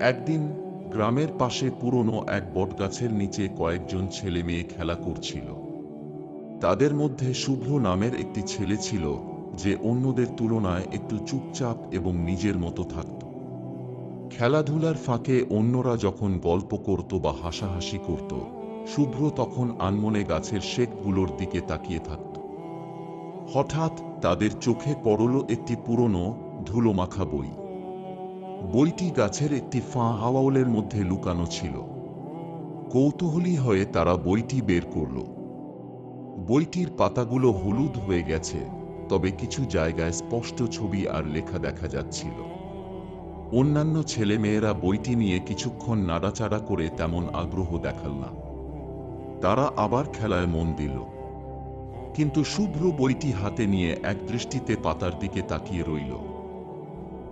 একদিন গ্রামের পাশে পুরনো এক বটগাছের নিচে কয়েকজন ছেলে মেয়ে খেলা করছিল। তাদের মধ্যে শুভ্র নামের একটি ছেলে ছিল, যে অন্যদের তুলনায় একটু চুপচাপ এবং নিজের মতো থাকত। খেলাধুলার ফাঁকে অন্যরা যখন গল্প করত বা হাসাহাসি করত, শুভ্র তখন আনমনে গাছের শেকগুলোর দিকে তাকিয়ে থাকত। হঠাৎ তাদের চোখে পড়ল একটি পুরনো ধুলোমাখা বই। বইটি গাছের একটি ফাঁ হাওয়াওলের মধ্যে লুকানো ছিল। কৌতূহলী হয়ে তারা বইটি বের করল। বইটির পাতাগুলো হলুদ হয়ে গেছে, তবে কিছু জায়গায় স্পষ্ট ছবি আর লেখা দেখা যাচ্ছিল। অন্যান্য ছেলেমেয়েরা বইটি নিয়ে কিছুক্ষণ নাড়াচাড়া করে তেমন আগ্রহ দেখাল না। তারা আবার খেলায় মন দিল। কিন্তু শুভ্র বইটি হাতে নিয়ে এক দৃষ্টিতে পাতার দিকে তাকিয়ে রইল।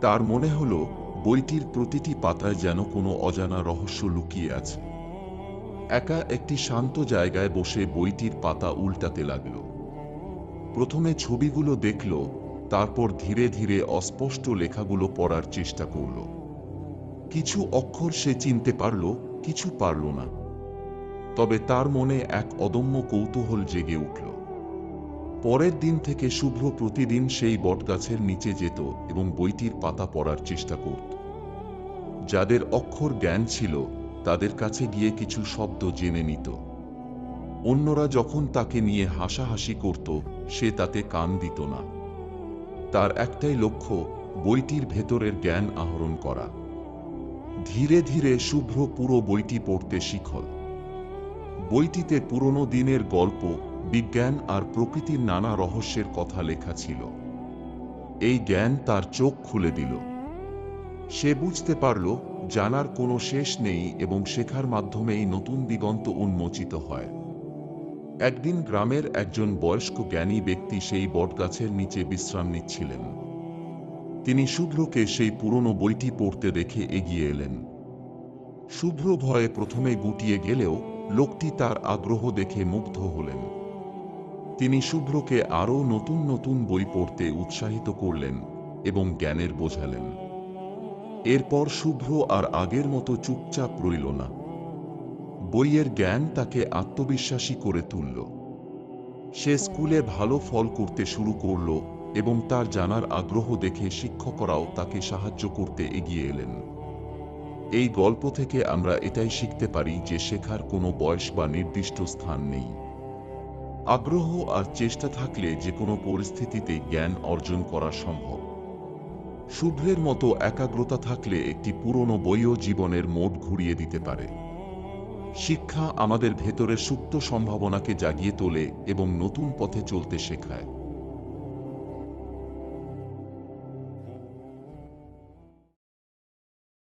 তার মনে হল বইটির প্রতিটি পাতায় যেন কোনো অজানা রহস্য লুকিয়ে আছে। একা একটি শান্ত জায়গায় বসে বইটির পাতা উল্টাতে লাগল। প্রথমে ছবিগুলো দেখল, তারপর ধীরে ধীরে অস্পষ্ট লেখাগুলো পড়ার চেষ্টা করল। কিছু অক্ষর সে চিনতে পারল, কিছু পারল না। তবে তার মনে এক অদম্য কৌতূহল জেগে উঠল। পরের দিন থেকে শুভ্র প্রতিদিন সেই বটগাছের নিচে যেত এবং বইটির পাতা পড়ার চেষ্টা করত। যাদের অক্ষর জ্ঞান ছিল, তাদের কাছে গিয়ে কিছু শব্দ জেনে নিত। অন্যরা যখন তাকে নিয়ে হাসাহাসি করত, সে তাতে কান দিত না। তার একটাই লক্ষ্য, বইটির ভেতরের জ্ঞান আহরণ করা। ধীরে ধীরে শুভ্র পুরো বইটি পড়তে শিখল। বইটিতে পুরনো দিনের গল্প, বিজ্ঞান আর প্রকৃতির নানা রহস্যের কথা লেখা ছিল। এই জ্ঞান তার চোখ খুলে দিল। সে বুঝতে পারল, জানার কোনো শেষ নেই এবং শেখার মাধ্যমেই নতুন দিগন্ত উন্মোচিত হয়। একদিন গ্রামের একজন বয়স্ক জ্ঞানী ব্যক্তি সেই বটগাছের নিচে বিশ্রাম নিচ্ছিলেন। তিনি শুভ্রকে সেই পুরনো বইটি পড়তে দেখে এগিয়ে এলেন। শুভ্র ভয়ে প্রথমে গুটিয়ে গেলেও লোকটি তার আগ্রহ দেখে মুগ্ধ হলেন। তিনি শুভ্রকে আরও নতুন নতুন বই পড়তে উৎসাহিত করলেন এবং জ্ঞানের বোঝালেন। এরপর শুভ্র আর আগের মতো চুপচাপ রইল না। বইয়ের জ্ঞান তাকে আত্মবিশ্বাসী করে তুলল। সে স্কুলে ভালো ফল করতে শুরু করল এবং তার জানার আগ্রহ দেখে শিক্ষকরাও তাকে সাহায্য করতে এগিয়ে এলেন। এই গল্প থেকে আমরা এটাই শিখতে পারি যে শেখার কোনো বয়স বা নির্দিষ্ট স্থান নেই। আগ্রহ আর চেষ্টা থাকলে যে কোনো পরিস্থিতিতে জ্ঞান অর্জন করা সম্ভব। শুভ্রের মতো একাগ্রতা থাকলে একটি পুরনো বইও জীবনের মোট ঘুরিয়ে দিতে পারে। শিক্ষা আমাদের ভেতরের সুপ্ত সম্ভাবনাকে জাগিয়ে তোলে এবং নতুন পথে চলতে শেখায়।